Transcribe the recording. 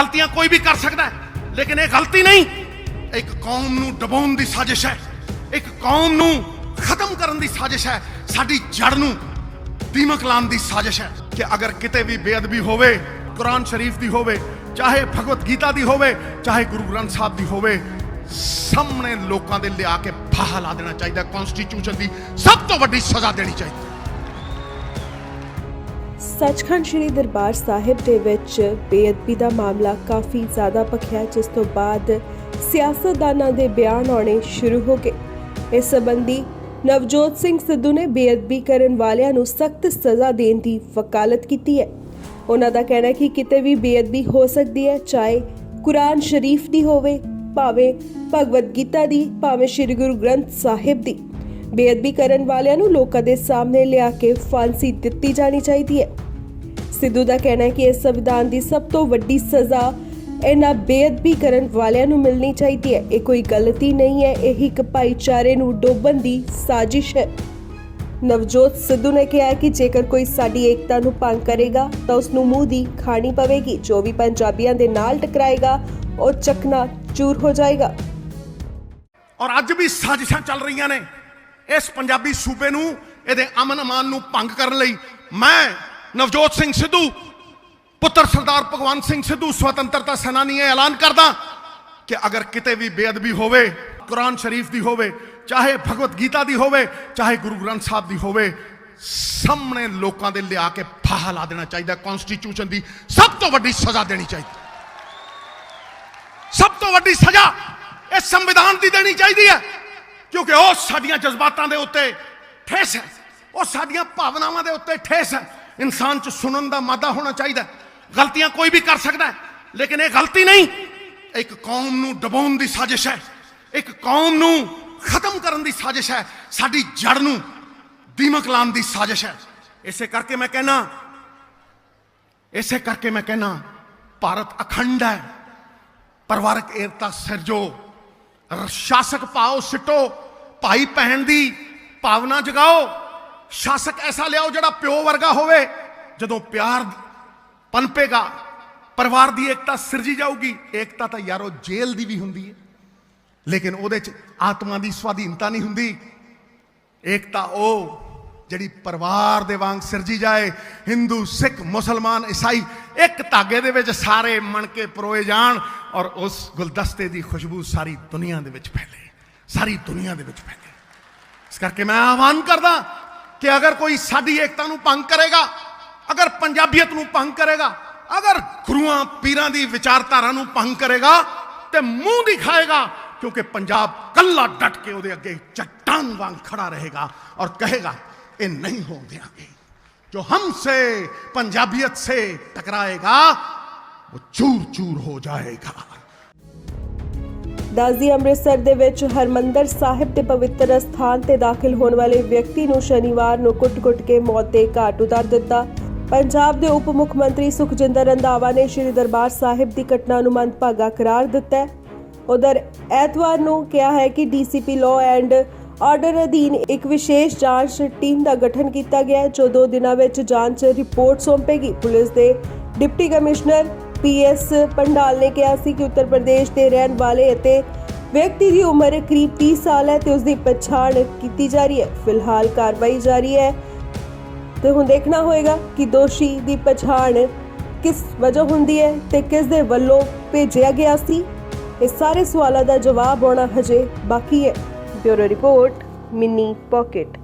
ਗਲਤੀਆਂ ਕੋਈ ਵੀ ਕਰ ਸਕਦਾ ਹੈ। ਲੇਕਿਨ ਇਹ ਗਲਤੀ ਨਹੀਂ। ਇੱਕ ਕੌਮ ਨੂੰ ਡਬਾਉਣ ਦੀ ਸਾਜ਼ਿਸ਼ ਹੈ। ਇੱਕ ਕੌਮ ਨੂੰ ਖਤਮ ਕਰਨ ਦੀ ਸਾਜ਼ਿਸ਼ ਹੈ। ਸਾਡੀ ਜੜ ਨੂੰ ਦੀਮਕ ਲਾਉਣ ਦੀ ਸਾਜ਼ਿਸ਼ ਹੈ ਕਿ ਅਗਰ ਕਿਤੇ ਵੀ ਬੇਅਦਬੀ ਹੋਵੇ, ਕੁਰਾਨ ਸ਼ਰੀਫ ਦੀ ਹੋਵੇ, ਚਾਹੇ ਭਗਵਤ ਗੀਤਾ ਦੀ ਹੋਵੇ, ਚਾਹੇ ਗੁਰੂ ਗ੍ਰੰਥ ਸਾਹਿਬ ਦੀ ਹੋਵੇ, ਸਾਹਮਣੇ ਲੋਕਾਂ ਦੇ ਲਿਆ ਕੇ ਫਾਹਾ ਲਾ ਦੇਣਾ ਚਾਹੀਦਾ। ਕਨਸਟੀਟਿਊਸ਼ਨ ਦੀ ਸਭ ਤੋਂ ਵੱਡੀ ਸਜ਼ਾ ਦੇਣੀ ਚਾਹੀਦੀ। ਸੱਚਖੰਡ ਸ੍ਰੀ ਦਰਬਾਰ ਸਾਹਿਬ ਦੇ ਵਿੱਚ ਬੇਅਦਬੀ ਦਾ ਮਾਮਲਾ ਕਾਫੀ ਜ਼ਿਆਦਾ ਭਖਿਆ, ਜਿਸ ਤੋਂ ਬਾਅਦ ਸਿਆਸਤਦਾਨਾਂ ਦੇ ਬਿਆਨ ਆਉਣੇ ਸ਼ੁਰੂ ਹੋ ਗਏ। ਇਸ ਸੰਬੰਧੀ ਨਵਜੋਤ ਸਿੰਘ ਸਿੱਧੂ ਨੇ ਬੇਅਦਬੀ ਕਰਨ ਵਾਲਿਆਂ ਨੂੰ ਸਖਤ ਸਜ਼ਾ ਦੇਣ ਦੀ ਵਕਾਲਤ ਕੀਤੀ ਹੈ। ਉਹਨਾਂ ਦਾ ਕਹਿਣਾ ਹੈ ਕਿ ਕਿਤੇ ਵੀ ਬੇਅਦਬੀ ਹੋ ਸਕਦੀ ਹੈ, ਚਾਹੇ ਕੁਰਾਨ ਸ਼ਰੀਫ ਦੀ ਹੋਵੇ, ਭਾਵੇਂ ਭਗਵਦ ਗੀਤਾ ਦੀ, ਭਾਵੇਂ ਸ੍ਰੀ ਗੁਰੂ ਗ੍ਰੰਥ ਸਾਹਿਬ ਦੀ। ਬੇਅਦਬੀ ਕਰਨ ਵਾਲਿਆਂ ਨੂੰ ਲੋਕਾਂ ਦੇ ਸਾਹਮਣੇ ਲਿਆ ਕੇ ਫਾਂਸੀ ਦਿੱਤੀ ਜਾਣੀ ਚਾਹੀਦੀ ਹੈ। ਸਿੱਧੂ ਦਾ ਕਹਿਣਾ ਹੈ ਕਿ ਇਸ ਸੰਵਿਧਾਨ ਦੀ ਸਭ ਤੋਂ ਵੱਡੀ ਸਜ਼ਾ ਇਹਨਾਂ ਬੇਅਦਬੀ ਕਰਨ ਵਾਲਿਆਂ ਨੂੰ ਮਿਲਣੀ ਚਾਹੀਦੀ ਹੈ। ਇਹ ਕੋਈ ਗਲਤੀ ਨਹੀਂ ਹੈ। ਇਹ ਇੱਕ ਭਾਈਚਾਰੇ ਨੂੰ ਡੋਬਣ ਦੀ ਸਾਜ਼ਿਸ਼ ਹੈ। ਨਵਜੋਤ ਸਿੱਧੂ ਨੇ ਕਿਹਾ ਕਿ ਜੇਕਰ ਕੋਈ ਸਾਡੀ ਏਕਤਾ ਨੂੰ ਭੰਗ ਕਰੇਗਾ, ਤਾਂ ਉਸ ਨੂੰ ਮੂੰਹ ਦੀ ਖਾਣੀ ਪਵੇਗੀ। ਜੋ ਵੀ ਪੰਜਾਬੀਆਂ ਦੇ ਨਾਲ ਟਕਰਾਏਗਾ, ਉਹ ਚਕਨਾ ਚੂਰ ਹੋ ਜਾਏਗਾ। ਔਰ ਅੱਜ ਵੀ ਸਾਜ਼ਿਸ਼ਾਂ ਚੱਲ ਰਹੀਆਂ ਨੇ। ਇਸ ਪੰਜਾਬੀ ਸੂਬੇ ਨੂੰ, ਇਹਦੇ ਅਮਨ ਅਮਾਨ ਨੂੰ ਭੰਗ ਕਰਨ ਲਈ ਮੈਂ ਨਵਜੋਤ ਸਿੰਘ ਸਿੱਧੂ, ਪੁੱਤਰ ਸਰਦਾਰ ਭਗਵੰਤ ਸਿੰਘ ਸਿੱਧੂ ਸੁਤੰਤਰਤਾ ਸੈਨਾਨੀ ਇਹ ਐਲਾਨ ਕਰਦਾ ਕਿ ਅਗਰ ਕਿਤੇ ਵੀ ਬੇਅਦਬੀ ਹੋਵੇ, ਕੁਰਾਨ ਸ਼ਰੀਫ ਦੀ ਹੋਵੇ, ਚਾਹੇ ਭਗਵਤ ਗੀਤਾ ਦੀ ਹੋਵੇ, ਚਾਹੇ ਗੁਰੂ ਗ੍ਰੰਥ ਸਾਹਿਬ ਦੀ ਹੋਵੇ, ਸਾਹਮਣੇ ਲੋਕਾਂ ਦੇ ਲਿਆ ਕੇ ਫਾਹਾ ਲਾ ਦੇਣਾ ਚਾਹੀਦਾ ਕਨਸਟੀਟਿਊਸ਼ਨ ਦੀ ਸਭ ਤੋਂ ਵੱਡੀ ਸਜ਼ਾ ਦੇਣੀ ਚਾਹੀਦੀ। ਸਭ ਤੋਂ ਵੱਡੀ ਸਜ਼ਾ ਇਹ ਸੰਵਿਧਾਨ ਦੀ ਦੇਣੀ ਚਾਹੀਦੀ ਹੈ, ਕਿਉਂਕਿ ਉਹ ਸਾਡੀਆਂ ਜਜ਼ਬਾਤਾਂ ਦੇ ਉੱਤੇ ਠੇਸ ਹੈ, ਉਹ ਸਾਡੀਆਂ ਭਾਵਨਾਵਾਂ ਦੇ ਉੱਤੇ ਠੇਸ ਹੈ। ਇਨਸਾਨ 'ਚ ਸੁਣਨ ਦਾ ਮਾਦਾ ਹੋਣਾ ਚਾਹੀਦਾ ਗਲਤੀਆਂ ਕੋਈ ਵੀ ਕਰ ਸਕਦਾ ਲੇਕਿਨ ਇਹ ਗਲਤੀ ਨਹੀਂ। ਇੱਕ ਕੌਮ ਨੂੰ ਡਬਾਉਣ ਦੀ ਸਾਜ਼ਿਸ਼ ਹੈ, ਇੱਕ ਕੌਮ ਨੂੰ ਖਤਮ ਕਰਨ ਦੀ ਸਾਜ਼ਿਸ਼ ਹੈ, ਸਾਡੀ ਜੜ ਨੂੰ ਦੀਮਕ ਲਾਉਣ ਦੀ ਸਾਜ਼ਿਸ਼ ਹੈ। ਇਸੇ ਕਰਕੇ ਮੈਂ ਕਹਿਣਾ ਇਸੇ ਕਰਕੇ ਮੈਂ ਕਹਿਣਾ ਭਾਰਤ ਅਖੰਡ ਹੈ। ਪਰਿਵਾਰਕ ਏਕਤਾ ਸਿਰਜੋ, ਸ਼ਾਸਕ ਪਾਓ, ਸਿੱਟੋ ਭਾਈ ਭੈਣ ਦੀ ਭਾਵਨਾ ਜਗਾਓ। ਸ਼ਾਸਕ ਐਸਾ ਲਿਆਓ ਜਿਹੜਾ ਪਿਓ ਵਰਗਾ ਹੋਵੇ। ਜਦੋਂ ਪਿਆਰ ਪਨਪੇਗਾ, ਪਰਿਵਾਰ ਦੀ ਏਕਤਾ ਸਿਰਜੀ ਜਾਊਗੀ, ਏਕਤਾ ਤਾਂ ਯਾਰੋ ਜੇਲ੍ਹ ਦੀ ਵੀ ਹੁੰਦੀ ਹੈ। ਲੇਕਿਨ ਉਹਦੇ ਚ ਆਤਮਾ ਦੀ ਸਵਾਧੀਨਤਾ ਨਹੀਂ ਹੁੰਦੀ। ਏਕਤਾ ਉਹ ਜਿਹੜੀ ਪਰਿਵਾਰ ਦੇ ਵਾਂਗ ਸਿਰਜੀ ਜਾਏ। ਹਿੰਦੂ, ਸਿੱਖ, ਮੁਸਲਮਾਨ, ਈਸਾਈ ਇੱਕ ਧਾਗੇ ਦੇ ਵਿੱਚ ਸਾਰੇ ਮਣ ਕੇ ਪਰੋਏ ਜਾਣ ਔਰ ਉਸ ਗੁਲਦਸਤੇ ਦੀ ਖੁਸ਼ਬੂ ਸਾਰੀ ਦੁਨੀਆ ਦੇ ਵਿੱਚ ਫੈਲੇ। ਸਾਰੀ ਦੁਨੀਆ ਦੇ ਵਿੱਚ ਫੈਲੇ। ਇਸ ਕਰਕੇ ਮੈਂ ਆਹਵਾਨ ਕਰਦਾ ਕਿ ਅਗਰ ਕੋਈ ਸਾਡੀ ਏਕਤਾ ਨੂੰ ਭੰਗ ਕਰੇਗਾ ਅਗਰ ਪੰਜਾਬੀਅਤ ਨੂੰ ਭੰਗ ਕਰੇਗਾ ਅਗਰ ਗੁਰੂਆਂ ਪੀਰਾਂ ਦੀ ਵਿਚਾਰਧਾਰਾ ਨੂੰ ਭੰਗ ਕਰੇਗਾ ਤੇ ਮੂੰਹ ਦਿਖਾਏਗਾ ਕਿਉਂਕਿ ਪੰਜਾਬ ਕੱਲਾ ਡਟ ਕੇ ਉਹਦੇ ਅੱਗੇ ਚੱਟਾਨ ਵਾਂਗ ਖੜਾ ਰਹੇਗਾ ਔਰ ਕਹੇਗਾ ਇਹ ਨਹੀਂ ਹੋਣ ਦਿਆਂਗੇ ਜੋ हमसे पंजाबियत से टकराएगा वो चूर चूर हो जाएगा ਦੱਸਦੀ, ਅੰਮ੍ਰਿਤਸਰ ਦੇ ਵਿੱਚ ਹਰਮੰਦਰ ਸਾਹਿਬ ਦੇ ਪਵਿੱਤਰ ਸਥਾਨ ਤੇ ਦਾਖਲ ਹੋਣ ਵਾਲੇ ਵਿਅਕਤੀ ਨੂੰ ਸ਼ਨੀਵਾਰ ਨੂੰ ਕੁੱਟ-ਕੁੱਟ ਕੇ ਮੌਤ ਦੇ ਘਾਟ ਉਤਾਰ ਦਿੱਤਾ। ਪੰਜਾਬ ਦੇ ਉਪ ਮੁੱਖ ਮੰਤਰੀ ਸੁਖਜਿੰਦਰ ਰੰਧਾਵਾ ਨੇ ਸ੍ਰੀ ਦਰਬਾਰ ਸਾਹਿਬ ਦੀ ਘਟਨਾ ਨੂੰ ਮੰਦਭਾਗਾ ਕਰਾਰ ਦਿੱਤਾ ਉਧਰ ਐਤਵਾਰ ਨੂੰ ਕਿਹਾ ਹੈ ਕਿ ਡੀਸੀਪੀ ਲਾਅ ਐਂਡ ਆਰਡਰ ਅਧੀਨ ਇੱਕ ਵਿਸ਼ੇਸ਼ ਜਾਂਚ ਟੀਮ ਦਾ ਗਠਨ ਕੀਤਾ ਗਿਆ ਜੋ ਦੋ ਦਿਨਾਂ ਵਿੱਚ ਜਾਂਚ ਰਿਪੋਰਟ ਸੌਂਪੇਗੀ। ਪੁਲਿਸ ਦੇ ਡਿਪਟੀ ਕਮਿਸ਼ਨਰ ਪੀਐਸ ਪੰਡਾਲ ਨੇ ਕਿਹਾ ਸੀ ਕਿ ਉੱਤਰ ਪ੍ਰਦੇਸ਼ ਦੇ ਰਹਿਣ ਵਾਲੇ ਅਤੇ ਵਿਅਕਤੀ ਦੀ ਉਮਰ ਕਰੀਬ 30 ਸਾਲ ਹੈ ਤੇ ਉਸ ਦੀ ਪਛਾਣ ਕੀਤੀ ਜਾ ਰਹੀ ਹੈ। ਫਿਲਹਾਲ ਕਾਰਵਾਈ ਜਾਰੀ ਹੈ। ਤੇ ਹੁਣ ਦੇਖਣਾ ਹੋਏਗਾ ਕਿ ਦੋਸ਼ੀ ਦੀ ਪਛਾਣ ਕਿਸ ਵਜ੍ਹਾ ਹੁੰਦੀ ਹੈ ਤੇ ਕਿਸ ਦੇ ਵੱਲੋਂ ਭੇਜਿਆ ਗਿਆ ਸੀ। ਇਹ ਸਾਰੇ ਸਵਾਲਾਂ ਦਾ ਜਵਾਬ ਆਉਣਾ ਹਜੇ ਬਾਕੀ ਹੈ। ਬਿਊਰੋ ਰਿਪੋਰਟ, ਮਿੰਨੀ ਪਾਕਟ।